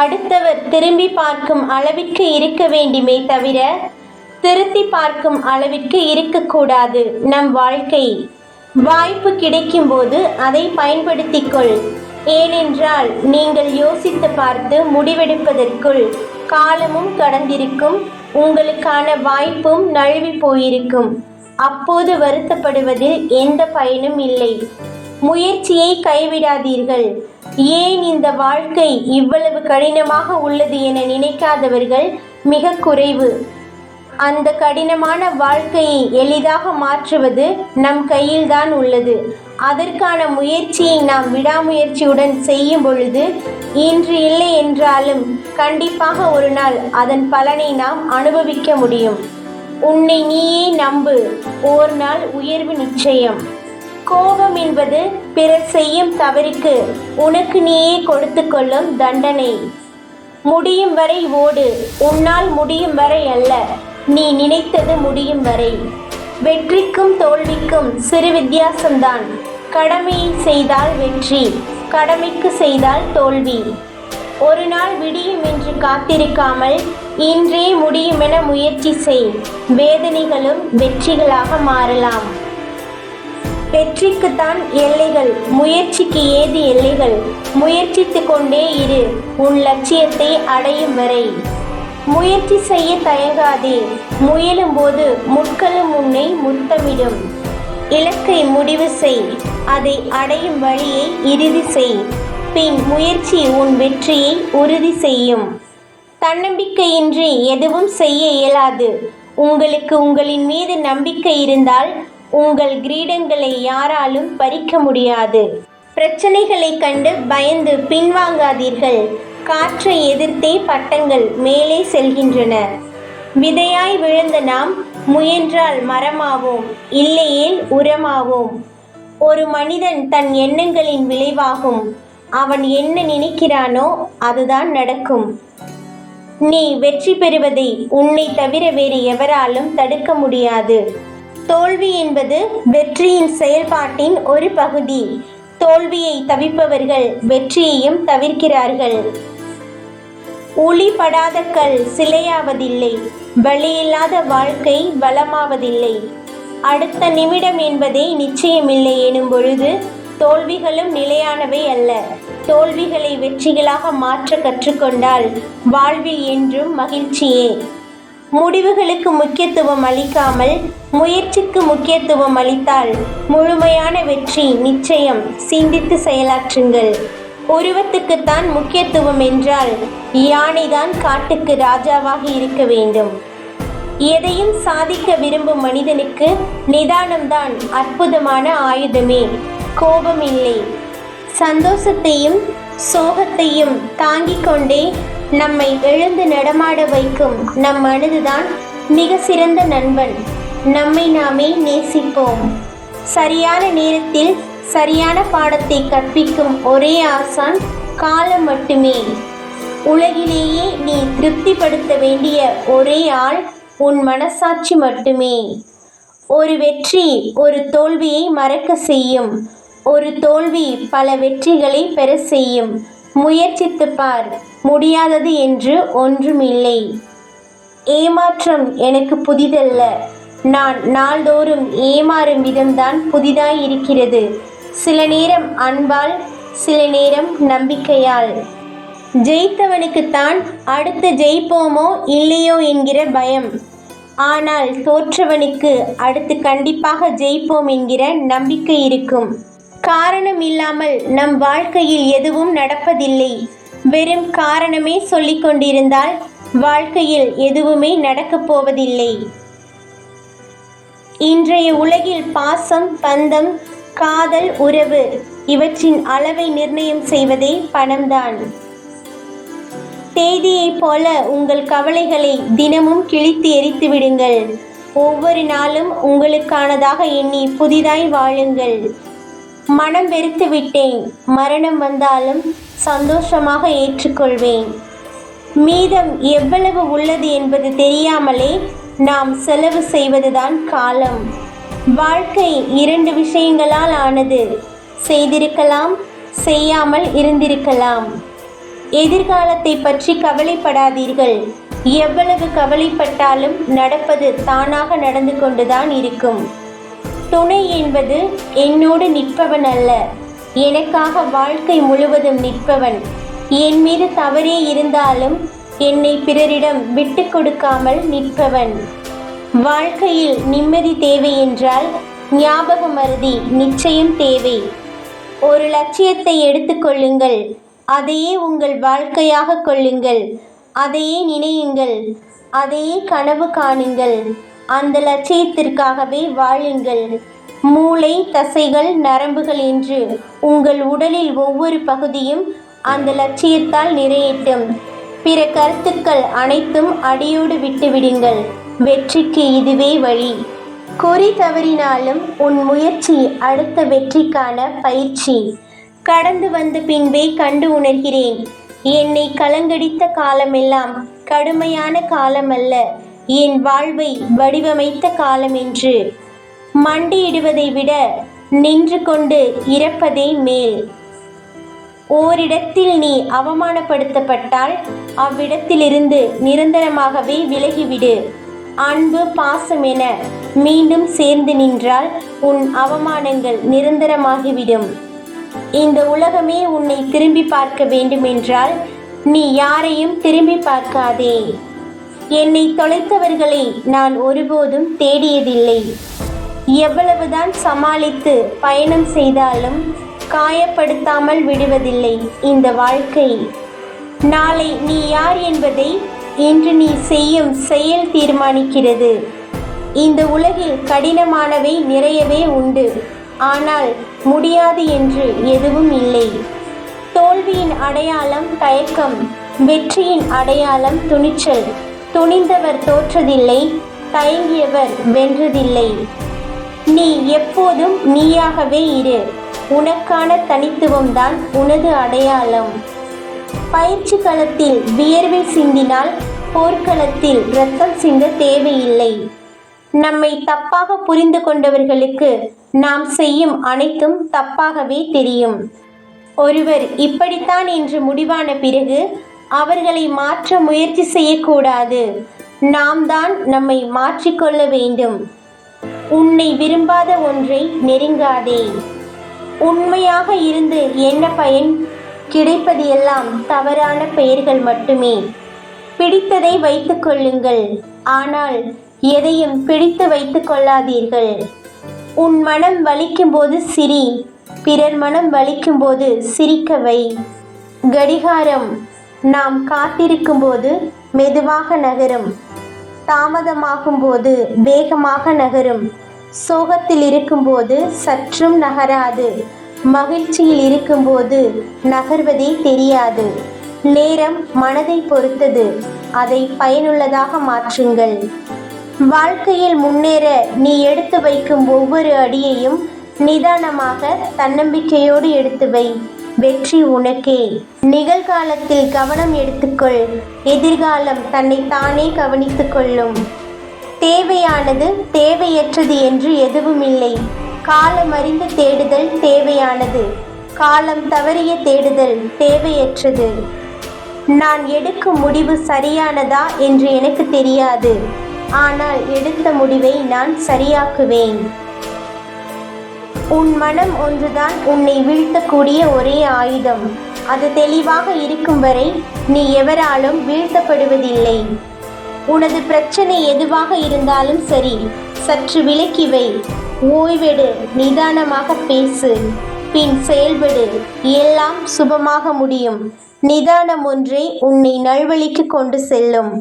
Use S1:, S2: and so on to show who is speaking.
S1: அடுத்தவர் திரும்பி பார்க்கும் அளவிற்கு இருக்க வேண்டுமே தவிர திருத்தி பார்க்கும் அளவிற்கு இருக்கக்கூடாது நம் வாழ்க்கை வாய்ப்பு கிடைக்கும்போது அதை பயன்படுத்திக் கொள். ஏனென்றால் நீங்கள் யோசித்து பார்த்து முடிவெடுப்பதற்குள் காலமும் கடந்திருக்கும் உங்களுக்கான வாய்ப்பும் நழுவி போயிருக்கும். அப்போது வருத்தப்படுவதில் எந்த பயனும் இல்லை. முயற்சியை கைவிடாதீர்கள். ஏன் இந்த வாழ்க்கை இவ்வளவு கடினமாக உள்ளது என நினைக்காதவர்கள் மிக குறைவு. அந்த கடினமான வாழ்க்கையை எளிதாக மாற்றுவது நம் கையில்தான் உள்ளது. அதற்கான முயற்சியை நாம் விடாமுயற்சியுடன் செய்யும் பொழுது இன்று இல்லை என்றாலும் கண்டிப்பாக ஒரு நாள் அதன் பலனை நாம் அனுபவிக்க முடியும். உன்னை நீயே நம்பு. ஓர் நாள் உயர்வு நிச்சயம். கோபம் என்பது பிறர் செய்யும் தவறுக்கு உனக்கு நீயே கொடுத்து கொள்ளும் தண்டனை. முடியும் வரை ஓடு. உன்னால் முடியும் வரை அல்ல. நீ நினைத்தது முடியும் வரை. வெற்றிக்கும் தோல்விக்கும் சிறு வித்தியாசம்தான். கடமையை செய்தால் வெற்றி கடமைக்கு செய்தால் தோல்வி. ஒரு நாள் விடியும் என்று காத்திருக்காமல் இன்றே முடியுமென முயற்சி செய். வேதனைகளும் வெற்றிகளாக மாறலாம். வெற்றிக்குத்தான் எல்லைகள் முயற்சிக்கு ஏது எல்லைகள்? முயற்சித்து கொண்டே இரு உன் லட்சியத்தை அடையும் வரை. முயற்சி செய்ய தயங்காதே முயலும்போது முட்களும் உன்னை முத்தமிடும். இலக்கை முடிவு செய் அதை அடையும் வழியை இறுதி செய். பின் முயற்சி உன் வெற்றியை உறுதி செய்யும். தன்னம்பிக்கையின்றி எதுவும் செய்ய இயலாது. உங்களுக்கு உங்களின் மீது நம்பிக்கை இருந்தால் உங்கள் கிரீடங்களை யாராலும் பறிக்க முடியாது. பிரச்சனைகளை கண்டு பயந்து பின்வாங்காதீர்கள். காற்றை எதிர்த்தே பட்டங்கள் மேலே செல்கின்றன. விதையாய் விழுந்த நாம் முயன்றால் மரமாவோம் இல்லையேல் உரமாவோம். ஒரு மனிதன் தன் எண்ணங்களின் விளைவாகும். அவன் என்ன நினைக்கிறானோ அதுதான் நடக்கும். நீ வெற்றி பெறுவதை உன்னை தவிர வேறு எவராலும் தடுக்க முடியாது. தோல்வி என்பது வெற்றியின் செயல்பாட்டின் ஒரு பகுதி. தோல்வியை தவிப்பவர்கள் வெற்றியையும் தவிர்க்கிறார்கள். உளிபடாத கல் சிலையாவதில்லை. வழியில்லாத வாழ்க்கை வளமாவதில்லை. அடுத்த நிமிடம் என்பதே நிச்சயமில்லை எனும் பொழுது தோல்விகளும் நிலையானவை அல்ல. தோல்விகளை வெற்றிகளாக மாற்ற கற்றுக்கொண்டால் வாழ்வில் என்றும் மகிழ்ச்சியே. முடிவுகளுக்கு முக்கியத்துவம் அளிக்காமல் முயற்சிக்கு முக்கியத்துவம் அளித்தால் முழுமையான வெற்றி நிச்சயம் சிந்தித்து செயலாற்றுங்கள். உருவத்துக்குத்தான் முக்கியத்துவம் என்றால் யானைதான் காட்டுக்கு ராஜாவாக இருக்க வேண்டும். எதையும் சாதிக்க விரும்பும் மனிதனுக்கு நிதானம்தான் அற்புதமான ஆயுதமே. கோபம் இல்லை. சந்தோஷத்தையும் சோகத்தையும் தாங்கிக் கொண்டே நம்மை எழுந்து நடமாட வைக்கும் நம் மனதுதான் மிக சிறந்த நண்பன். நம்மை நாமே நேசிப்போம். சரியான நேரத்தில் சரியான பாடத்தை கற்பிக்கும் ஒரே ஆசான் காலம் மட்டுமே. உலகிலேயே நீ திருப்திப்படுத்த வேண்டிய ஒரே ஆள் உன் மனசாட்சி மட்டுமே. ஒரு வெற்றி ஒரு தோல்வியை மறக்க செய்யும். ஒரு தோல்வி பல வெற்றிகளை பெற செய்யும். முயற்சித்து பார். முடியாதது என்று ஒன்றுமில்லை. ஏமாற்றம் எனக்கு புதிதல்ல. நான் நாள்தோறும் ஏமாறும் விதம்தான் புதிதாய் இருக்கிறது சில நேரம் அன்பால் சில நேரம் நம்பிக்கையால். ஜெயித்தவனுக்குத்தான் அடுத்து ஜெயிப்போமோ இல்லையோ என்கிற பயம். ஆனால் தோற்றவனுக்கு அடுத்து கண்டிப்பாக ஜெயிப்போம் என்கிற நம்பிக்கை இருக்கும். காரணம் இல்லாமல் நம் வாழ்க்கையில் எதுவும் நடப்பதில்லை. வெறும் காரணமே சொல்லிக் கொண்டிருந்தால் வாழ்க்கையில் எதுவுமே நடக்கப் போவதில்லை. இன்றைய உலகில் பாசம் பந்தம் காதல் உறவு இவற்றின் அளவை நிர்ணயம் செய்வதே பணம்தான். தேதியைப் போல உங்கள் கவலைகளை தினமும் கிழித்து எரித்து விடுங்கள். ஒவ்வொரு நாளும் உங்களுக்கானதாக எண்ணி புதிதாய் வாழுங்கள். மனம் வெறுத்து விட்டேன். மரணம் வந்தாலும் சந்தோஷமாக ஏற்றுக்கொள்வேன். மீதம் எவ்வளவு உள்ளது என்பது தெரியாமலே நாம் செலவு செய்வதுதான் காலம். வாழ்க்கை இரண்டு விஷயங்களால் ஆனது. செய்திருக்கலாம் செய்யாமல் இருந்திருக்கலாம். எதிர்காலத்தை பற்றி கவலைப்படாதீர்கள். எவ்வளவு கவலைப்பட்டாலும் நடப்பது தானாக நடந்து கொண்டுதான் இருக்கும். துணை என்பது என்னோடு நிற்பவன் அல்ல. எனக்காக வாழ்க்கை முழுவதும் நிற்பவன். என் மீது தவறே இருந்தாலும் என்னை பிறரிடம் விட்டு கொடுக்காமல் நிற்பவன். வாழ்க்கையில் நிம்மதி தேவை என்றால் ஞாபக மருதி நிச்சயம் தேவை. ஒரு லட்சியத்தை எடுத்துக்கொள்ளுங்கள் அதையே உங்கள் வாழ்க்கையாக கொள்ளுங்கள். அதையே நினையுங்கள். அதையே கனவு காணுங்கள். அந்த லட்சியத்திற்காகவே வாழுங்கள். மூளை தசைகள் நரம்புகள் என்று உங்கள் உடலில் ஒவ்வொரு பகுதியும் அந்த லட்சியத்தால் நிறையட்டும். பிற கருத்துக்கள் அனைத்தும் அடியோடு விட்டுவிடுங்கள் வெற்றிக்கு இதுவே வழி. குறி தவறினாலும் உன் முயற்சி அடுத்த வெற்றிக்கான பயிற்சி. கடந்து வந்த பின்பே கண்டு உணர்கிறேன். என்னை கலங்கடித்த காலமெல்லாம் கடுமையான காலமல்ல. என் வாழ்வை வடிவமைத்த காலம் என்று. மண்டியிடுவதை விட நின்று கொண்டு இறப்பதே மேல். ஓரிடத்தில் நீ அவமானப்படுத்தப்பட்டால் அவ்விடத்திலிருந்து நிரந்தரமாகவே விலகிவிடு. அன்பு பாசம் என மீண்டும் சேர்ந்து நின்றால் உன் அவமானங்கள் நிரந்தரமாகிவிடும். இந்த உலகமே உன்னை திரும்பி பார்க்க வேண்டுமென்றால் நீ யாரையும் திரும்பி பார்க்காதே. என்னை தொலைத்தவர்களை நான் ஒருபோதும் தேடியதில்லை. எவ்வளவுதான் சமாளித்து பயணம் செய்தாலும் காயப்படுத்தாமல் விடுவதில்லை இந்த வாழ்க்கை. நாளை நீ யார் என்பதை இன்று நீ செய்யும் செயல் தீர்மானிக்கிறது. இந்த உலகில் கடினமானவை நிறையவே உண்டு. ஆனால் முடியாது என்று எதுவும் இல்லை. தோல்வியின் அடையாளம் தயக்கம் வெற்றியின் அடையாளம் துணிச்சல். துணிந்தவர் தோற்றதில்லை தயங்கியவர் வென்றதில்லை. நீ எப்போதும் நீயாகவே இரு. உனக்கான தனித்துவம்தான் உனது அடையாளம். பயிற்சி களத்தில் வியர்வை சிந்தினால் போர்க்களத்தில் ரத்தம் சிந்த தேவையில்லை. நம்மை தப்பாக புரிந்து கொண்டவர்களுக்கு நாம் செய்யும் அனைத்தும் தப்பாகவே தெரியும். ஒருவர் இப்படித்தான் என்று முடிவான பிறகு அவர்களை மாற்ற முயற்சி செய்யக்கூடாது. நாம் தான் நம்மை மாற்றிக்கொள்ள வேண்டும். உன்னை விரும்பாத ஒன்றை நெருங்காதே. உண்மையாக இருந்து என்ன பயன்? கிடைப்பது எல்லாம் தவறான பெயர்கள் மட்டுமே. பிடித்ததை வைத்துக் கொள்ளுங்கள். ஆனால் எதையும் பிடித்து வைத்துக் கொள்ளாதீர்கள். உன் மனம் வலிக்கும்போது சிரி பிறர் மனம் வலிக்கும்போது சிரிக்கவை கடிகாரம். நாம் காத்திருக்கும் போது மெதுவாக நகரும். தாமதமாகும் போது வேகமாக நகரும். சோகத்தில் இருக்கும்போது சற்றும் நகராது. மகிழ்ச்சியில் இருக்கும்போது நகர்வதே தெரியாது. நேரம் மனதை பொறுத்தது. அதை பயனுள்ளதாக மாற்றுங்கள். வாழ்க்கையில் முன்னேற நீ எடுத்து வைக்கும் ஒவ்வொரு அடியையும் நிதானமாக தன்னம்பிக்கையோடு எடுத்து வை. வெற்றி உனக்கே. நிகழ்காலத்தில் கவனம் எடுத்துக்கொள். எதிர்காலம் தன்னை தானே கவனித்துக் கொள்ளும். தேவையானது தேவையற்றது என்று எதுவும் இல்லை. காலம் அறிந்து தேடுதல் தேவையானது. காலம் தவறிய தேடுதல் தேவையற்றது. நான் எடுக்கும் முடிவு சரியானதா என்று எனக்கு தெரியாது. ஆனால் எடுத்த முடிவை நான் சரியாக்குவேன். உன் மனம் ஒன்றுதான் உன்னை வீழ்த்தக்கூடிய ஒரே ஆயுதம். அது தெளிவாக இருக்கும் வரை நீ எவராலும் வீழ்த்தப்படுவதில்லை. உனது பிரச்சனை எதுவாக இருந்தாலும் சரி சற்று விலக்கி வை. ஓய்வெடு நிதானமாக பேசு. பின் செயல்படு எல்லாம் சுபமாக முடியும். நிதானம் ஒன்றே உன்னை நல்வழிக்கு கொண்டு செல்லும்.